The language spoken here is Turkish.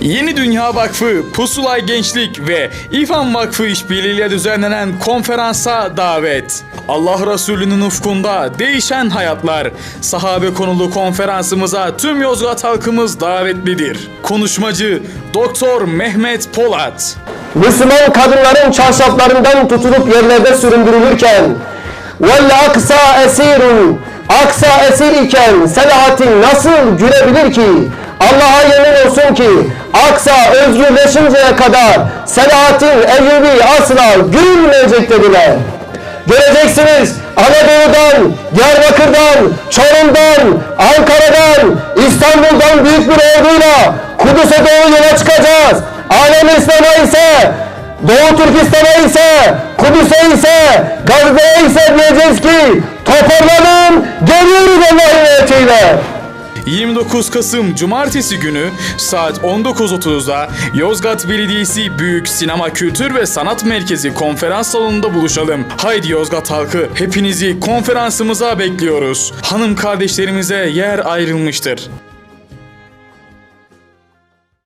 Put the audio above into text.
Yeni Dünya Vakfı, Pusulay Gençlik ve İFAN Vakfı işbirliğiyle düzenlenen konferansa davet. Allah Resulü'nün ufkunda değişen hayatlar. Sahabe konulu konferansımıza tüm Yozgat halkımız davetlidir. Konuşmacı Doktor Mehmet Polat. Müslüman kadınların çarşaflarından tutulup yerlerde süründürülürken Vel aksa esirun Aksa esir iken Selahattin nasıl gülebilir ki? Allah'a yemin olsun ki Aksa özgürleşinceye kadar Selahattin Eyyubi asla gülmeyecek dediler. Göreceksiniz Anadolu'dan, Diyarbakır'dan, Çorum'dan, Ankara'dan, İstanbul'dan büyük bir orduyla Kudüs'e doğru yola çıkacağız. Alem İslam'a ise, Doğu Türkistan'a ise, Kudüs'e ise, Gazze'ye ise diyeceğiz ki toparlanın, geliyoruz Allah'ın elçiyle. 29 Kasım Cumartesi günü saat 19.30'da Yozgat Belediyesi Büyük Sinema Kültür ve Sanat Merkezi konferans salonunda buluşalım. Haydi Yozgat halkı hepinizi konferansımıza bekliyoruz. Hanım kardeşlerimize yer ayrılmıştır.